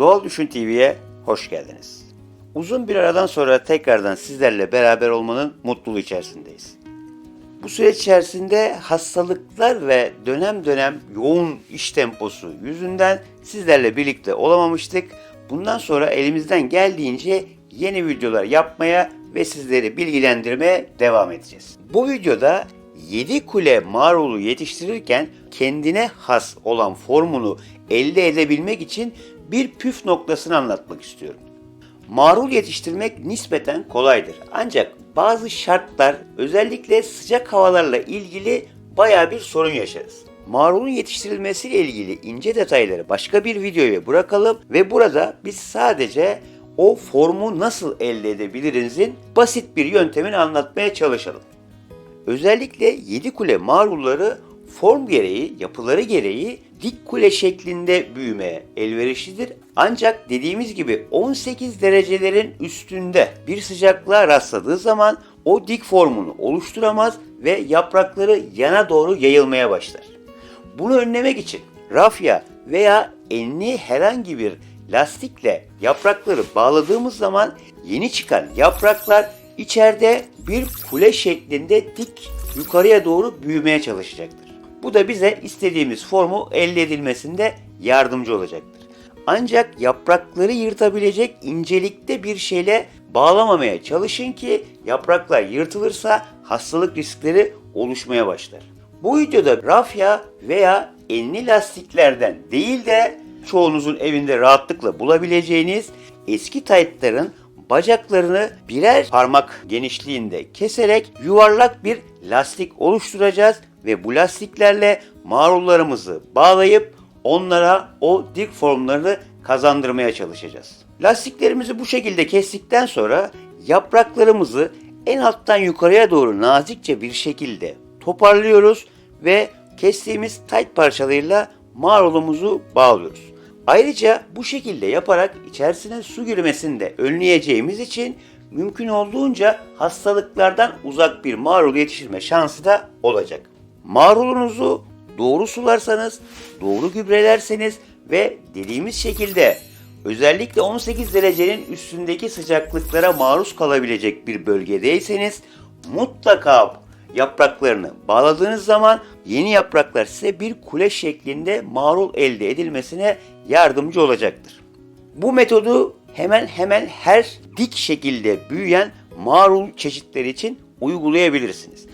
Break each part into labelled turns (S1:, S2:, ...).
S1: Doğal Düşün TV'ye hoş geldiniz. Uzun bir aradan sonra tekrardan sizlerle beraber olmanın mutluluğu içerisindeyiz. Bu süreç içerisinde hastalıklar ve dönem dönem yoğun iş temposu yüzünden sizlerle birlikte olamamıştık. Bundan sonra elimizden geldiğince yeni videolar yapmaya ve sizleri bilgilendirmeye devam edeceğiz. Bu videoda 7 kule marulu yetiştirirken kendine has olan formunu elde edebilmek için bir püf noktasını anlatmak istiyorum. Marul yetiştirmek nispeten kolaydır. Ancak bazı şartlar özellikle sıcak havalarla ilgili baya bir sorun yaşarız. Marulun yetiştirilmesiyle ilgili ince detayları başka bir videoya bırakalım ve burada biz sadece o formu nasıl elde edebilirizin basit bir yöntemini anlatmaya çalışalım. Özellikle 7 kule marulları form gereği, yapıları gereği dik kule şeklinde büyümeye elverişlidir. Ancak dediğimiz gibi 18 derecelerin üstünde bir sıcaklığa rastladığı zaman o dik formunu oluşturamaz ve yaprakları yana doğru yayılmaya başlar. Bunu önlemek için rafya veya enli herhangi bir lastikle yaprakları bağladığımız zaman yeni çıkan yapraklar içeride bir kule şeklinde dik yukarıya doğru büyümeye çalışacaktır. Bu da bize istediğimiz formu elde edilmesinde yardımcı olacaktır. Ancak yaprakları yırtabilecek incelikte bir şeyle bağlamamaya çalışın ki yapraklar yırtılırsa hastalık riskleri oluşmaya başlar. Bu videoda rafya veya enli lastiklerden değil de çoğunuzun evinde rahatlıkla bulabileceğiniz eski taytların bacaklarını birer parmak genişliğinde keserek yuvarlak bir lastik oluşturacağız ve bu lastiklerle marullarımızı bağlayıp onlara o dik formlarını kazandırmaya çalışacağız. Lastiklerimizi bu şekilde kestikten sonra yapraklarımızı en alttan yukarıya doğru nazikçe bir şekilde toparlıyoruz ve kestiğimiz tight parçalarıyla marulumuzu bağlıyoruz. Ayrıca bu şekilde yaparak içerisine su girmesini de önleyeceğimiz için mümkün olduğunca hastalıklardan uzak bir marul yetiştirme şansı da olacak. Marulunuzu doğru sularsanız, doğru gübrelerseniz ve dediğimiz şekilde özellikle 18 derecenin üstündeki sıcaklıklara maruz kalabilecek bir bölgedeyseniz mutlaka yapraklarını bağladığınız zaman yeni yapraklar size bir kule şeklinde marul elde edilmesine yardımcı olacaktır. Bu metodu hemen hemen her dik şekilde büyüyen marul çeşitleri için uygulayabilirsiniz.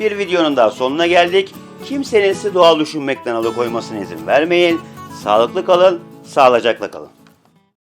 S1: Bir videonun daha sonuna geldik. Kimsenin sizi doğal düşünmekten alıkoymasına izin vermeyin. Sağlıklı kalın, sağlıcakla kalın.